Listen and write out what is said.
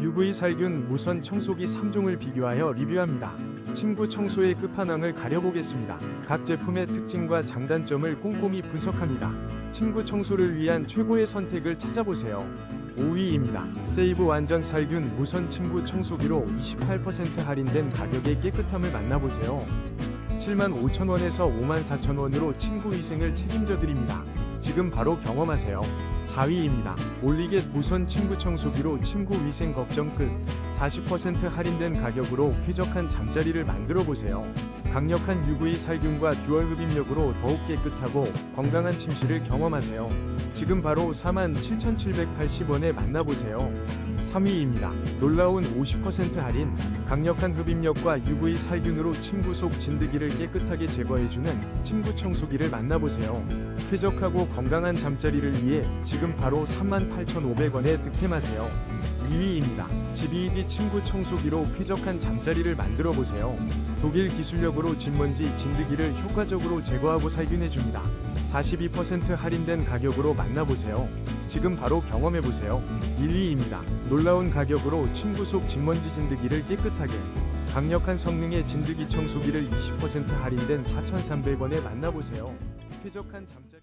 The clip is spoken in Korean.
UV 살균 무선 청소기 3종을 비교하여 리뷰합니다. 침구 청소의 끝판왕을 가려보겠습니다. 각 제품의 특징과 장단점을 꼼꼼히 분석합니다. 침구 청소를 위한 최고의 선택을 찾아보세요. 5위입니다. 세이브 완전 살균 무선 침구 청소기로 28% 할인된 가격의 깨끗함을 만나보세요. 75,000원에서 54,000원으로 침구 위생을 책임져 드립니다. 지금 바로 경험하세요. 4위입니다. 올리겟 무선 침구 청소기로 침구 위생 걱정 끝. 40% 할인된 가격으로 쾌적한 잠자리를 만들어 보세요. 강력한 UV 살균과 듀얼 흡입력으로 더욱 깨끗하고 건강한 침실을 경험하세요. 지금 바로 47,780원에 만나보세요. 3위입니다. 놀라운 50% 할인. 강력한 흡입력과 UV 살균으로 침구 속 진드기를 깨끗하게 제거해주는 침구 청소기를 만나보세요. 쾌적하고 건강한 잠자리를 위해 지금 바로 38,500원에 득템하세요. 2위입니다. GBED 침구 청소기로 쾌적한 잠자리를 만들어 보세요. 독일 기술력으로 진먼지, 진드기를 효과적으로 제거하고 살균해줍니다. 42% 할인된 가격으로 만나보세요. 지금 바로 경험해보세요. 1위입니다. 놀라운 가격으로 침구 속 진먼지 진드기를 깨끗하게 강력한 성능의 진드기 청소기를 20% 할인된 4,300원에 만나보세요. 쾌적한 잠자리